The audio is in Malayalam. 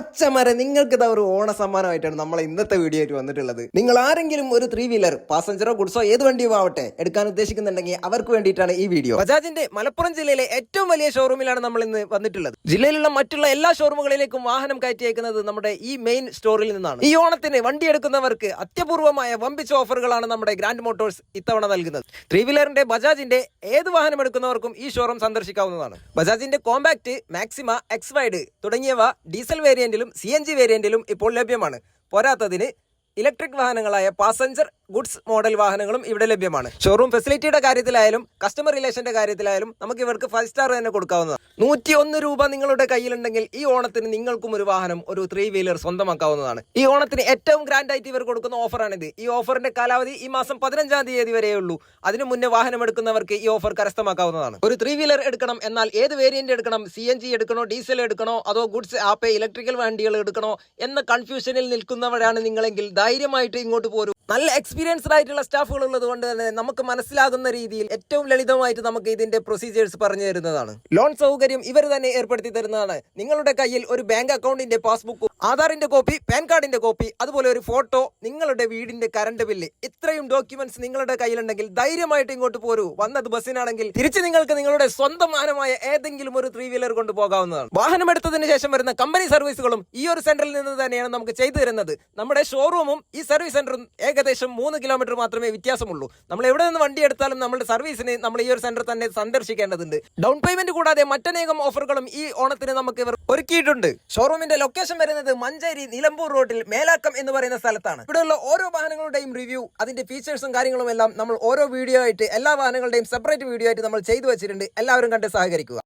മച്ചമരെ നിങ്ങൾക്ക് ഇതാ ഒരു ഓണ സമ്മാനമായിട്ടാണ് നമ്മൾ ഇന്നത്തെ വീഡിയോ ആയിട്ട് വന്നിട്ടുള്ളത്. നിങ്ങൾ ആരെങ്കിലും ഒരു ത്രീ വീലർ പാസഞ്ചറോ ഗുഡ്സോ ഏത് വണ്ടിയോ ആവട്ടെ എടുക്കാൻ ഉദ്ദേശിക്കുന്നുണ്ടെങ്കിൽ അവർക്ക് വേണ്ടിയിട്ടാണ് ഈ വീഡിയോ ബജാജിന്റെ മലപ്പുറം ജില്ലയിലെ ഏറ്റവും വലിയ ഷോറൂമിലാണ് നമ്മൾ ഇന്ന് വന്നിട്ടുള്ളത്. ജില്ലയിലുള്ള മറ്റുള്ള എല്ലാ ഷോറൂമുകളിലേക്കും വാഹനം കയറ്റി അയക്കുന്നത് നമ്മുടെ ഈ മെയിൻ സ്റ്റോറിൽ നിന്നാണ്. ഈ ഓണത്തിന് വണ്ടി എടുക്കുന്നവർക്ക് അത്യപൂർവമായ വമ്പിച്ച ഓഫറുകളാണ് നമ്മുടെ ഗ്രാൻഡ് മോട്ടോഴ്സ് ഇത്തവണ നൽകുന്നത്. ത്രീ വീലറിന്റെ ബജാജിന്റെ ഏത് വാഹനം എടുക്കുന്നവർക്കും ഈ ഷോറൂം സന്ദർശിക്കാവുന്നതാണ്. ബജാജിന്റെ കോമ്പാക്ട് മാക്സിമ എക്സ് തുടങ്ങിയവ ഡീസൽ വേരിയന്റിലും സി എൻ ജി വേരിയന്റിലും ഇപ്പോൾ ലഭ്യമാണ്. പോരാത്തതിന് ഇലക്ട്രിക് വാഹനങ്ങളായ പാസഞ്ചർ ഗുഡ്സ് മോഡൽ വാഹനങ്ങളും ഇവിടെ ലഭ്യമാണ്. ഷോറൂം ഫെസിലിറ്റിയുടെ കാര്യത്തിലായാലും കസ്റ്റമർ റിലേഷന്റെ കാര്യത്തിലായാലും നമുക്ക് ഇവർക്ക് ഫൈവ് സ്റ്റാർ തന്നെ കൊടുക്കാവുന്നതാണ്. നൂറ്റി ഒന്ന് രൂപ നിങ്ങളുടെ കയ്യിലുണ്ടെങ്കിൽ ഈ ഓണത്തിന് നിങ്ങൾക്കും ഒരു വാഹനം ഒരു ത്രീ വീലർ സ്വന്തമാക്കാവുന്നതാണ്. ഈ ഓണത്തിന് ഏറ്റവും ഗ്രാൻഡ് ആയിട്ട് ഇവർ കൊടുക്കുന്ന ഓഫറാണിത് ഈ ഓഫറിന്റെ കാലാവധി ഈ മാസം പതിനഞ്ചാം തീയതി വരെ ഉള്ളൂ. അതിനു മുന്നേ വാഹനം എടുക്കുന്നവർക്ക് ഈ ഓഫർ കരസ്ഥമാക്കാവുന്നതാണ്. ഒരു ത്രീ വീലർ എടുക്കണം എന്നാൽ ഏത് വേരിയന്റ് എടുക്കണം? സി എൻ ജി എടുക്കണോ ഡീസൽ എടുക്കണോ അതോ ഗുഡ്സ് ആപ്പ് ഇലക്ട്രിക്കൽ വണ്ടികൾ എടുക്കണോ എന്ന കൺഫ്യൂഷനിൽ നിൽക്കുന്നവരാണ് നിങ്ങളെങ്കിൽ ധൈര്യമായിട്ട് ഇങ്ങോട്ട് പോരും. നല്ല എക്സ്പീരിയൻസ്ഡ് ആയിട്ടുള്ള സ്റ്റാഫുകൾ ഉള്ളത് കൊണ്ട് തന്നെ നമുക്ക് മനസ്സിലാകുന്ന രീതിയിൽ ഏറ്റവും ലളിതമായിട്ട് നമുക്ക് ഇതിന്റെ പ്രൊസീജിയേഴ്സ് പറഞ്ഞു തരുന്നതാണ്. ലോൺ സൗകര്യം ഇവർ തന്നെ ഏർപ്പെടുത്തി തരുന്നതാണ്. നിങ്ങളുടെ കയ്യിൽ ഒരു ബാങ്ക് അക്കൗണ്ടിന്റെ പാസ്ബുക്ക് ആധാറിന്റെ കോപ്പി പാൻ കാർഡിന്റെ കോപ്പി അതുപോലെ ഒരു ഫോട്ടോ നിങ്ങളുടെ വീടിന്റെ കറണ്ട് ബില്ല് ഇത്രയും ഡോക്യുമെന്റ്സ് നിങ്ങളുടെ കയ്യിലുണ്ടെങ്കിൽ ധൈര്യമായിട്ട് ഇങ്ങോട്ട് പോരൂ. വന്നത് ബസ്സിനാണെങ്കിൽ തിരിച്ച് നിങ്ങൾക്ക് നിങ്ങളുടെ സ്വന്തം വാഹനമായ ഏതെങ്കിലും ഒരു ത്രീ വീലർ കൊണ്ട് പോകാവുന്നതാണ്. വാഹനം എടുത്തതിന് ശേഷം വരുന്ന കമ്പനി സർവീസുകളും ഈ ഒരു സെന്ററിൽ നിന്ന് തന്നെയാണ് നമുക്ക് ചെയ്തു തരുന്നത്. നമ്മുടെ ഷോറൂമും ഈ സർവീസ് സെന്ററും ഏകദേശം മൂന്ന് കിലോമീറ്റർ മാത്രമേ വ്യത്യാസമുള്ളൂ. നമ്മൾ എവിടെ നിന്ന് വണ്ടി എടുത്താലും നമ്മുടെ സർവീസിന് നമ്മൾ ഈ ഒരു സെന്റർ തന്നെ സന്ദർശിക്കേണ്ടതുണ്ട്. ഡൗൺ പേയ്മെന്റ് കൂടാതെ മറ്റനേകം ഓഫറുകളും ഈ ഓണത്തിന് നമുക്ക് ഒരുക്കിയിട്ടുണ്ട്. ഷോറൂമിന്റെ ലൊക്കേഷൻ വരുന്നത് മഞ്ചേരി നിലമ്പൂർ റോഡിൽ മേലാക്കം എന്ന് പറയുന്ന സ്ഥലത്താണ്. ഇവിടെയുള്ള ഓരോ വാഹനങ്ങളുടെയും റിവ്യൂ അതിന്റെ ഫീച്ചേഴ്സും കാര്യങ്ങളും എല്ലാം നമ്മൾ ഓരോ വീഡിയോ ആയിട്ട് എല്ലാ വാഹനങ്ങളുടെയും സെപ്പറേറ്റ് വീഡിയോ ആയിട്ട് നമ്മൾ ചെയ്തു വെച്ചിട്ടുണ്ട്. എല്ലാവരും കണ്ട് സഹകരിക്കുക.